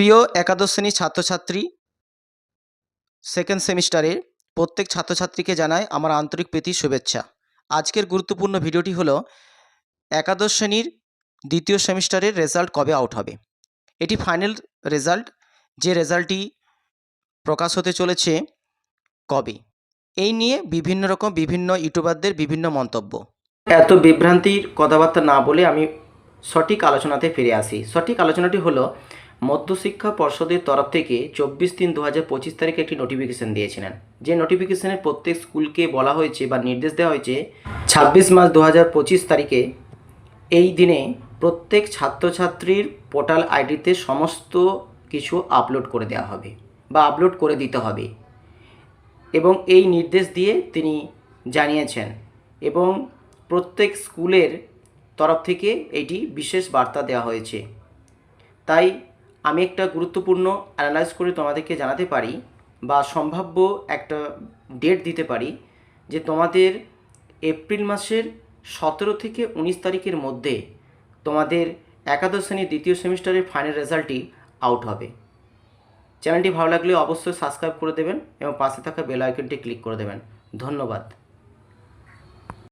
প্রিয় একাদশ শ্রেণির ছাত্রছাত্রী সেকেন্ড সেমিস্টারের প্রত্যেক ছাত্রছাত্রীকে জানাই আমার আন্তরিক প্রীতি, শুভেচ্ছা। আজকের গুরুত্বপূর্ণ ভিডিওটি হলো একাদশ শ্রেণির দ্বিতীয় সেমিস্টারের রেজাল্ট কবে আউট হবে? এটি ফাইনাল রেজাল্ট, যে রেজাল্টটি প্রকাশ হতে চলেছে কবে? এই নিয়ে বিভিন্ন রকম বিভিন্ন ইউটিউবারদের বিভিন্ন মন্তব্য। এত বিভ্রান্তির কথাবার্তা না বলে আমি সঠিক আলোচনাতে ফিরে আসি। সঠিক আলোচনাটি হলো মধ্যশিক্ষা পর্ষদের তরফ থেকে চব্বিশ তিন দু হাজার পঁচিশ তারিখে একটি নোটিফিকেশন দিয়েছিলেন। যে নোটিফিকেশনের প্রত্যেক স্কুলকে বলা হয়েছে বা নির্দেশ দেওয়া হয়েছে, ছাব্বিশ মার্চ দু হাজার পঁচিশ তারিখে এই দিনে প্রত্যেক ছাত্রছাত্রীর পোর্টাল আইডিতে সমস্ত কিছু আপলোড করে দেওয়া হবে বা আপলোড করে দিতে হবে এবং এই নির্দেশ দিয়ে তিনি জানিয়েছেন এবং প্রত্যেক স্কুলের তরফ থেকে এটি বিশেষ বার্তা দেওয়া হয়েছে। তাই আমি একটা গুরুত্বপূর্ণ অ্যানালাইজ করে তোমাদেরকে জানাতে পারি বা সম্ভাব্য একটা ডেট দিতে পারি যে তোমাদের এপ্রিল মাসের সতেরো থেকে উনিশ তারিখের মধ্যে তোমাদের একাদশ শ্রেণির দ্বিতীয় সেমিস্টারের ফাইনাল রেজাল্টটি আউট হবে। চ্যানেলটি ভালো লাগলে অবশ্যই সাবস্ক্রাইব করে দেবেন এবং পাশে থাকা বেল আইকনটি ক্লিক করে দেবেন। ধন্যবাদ।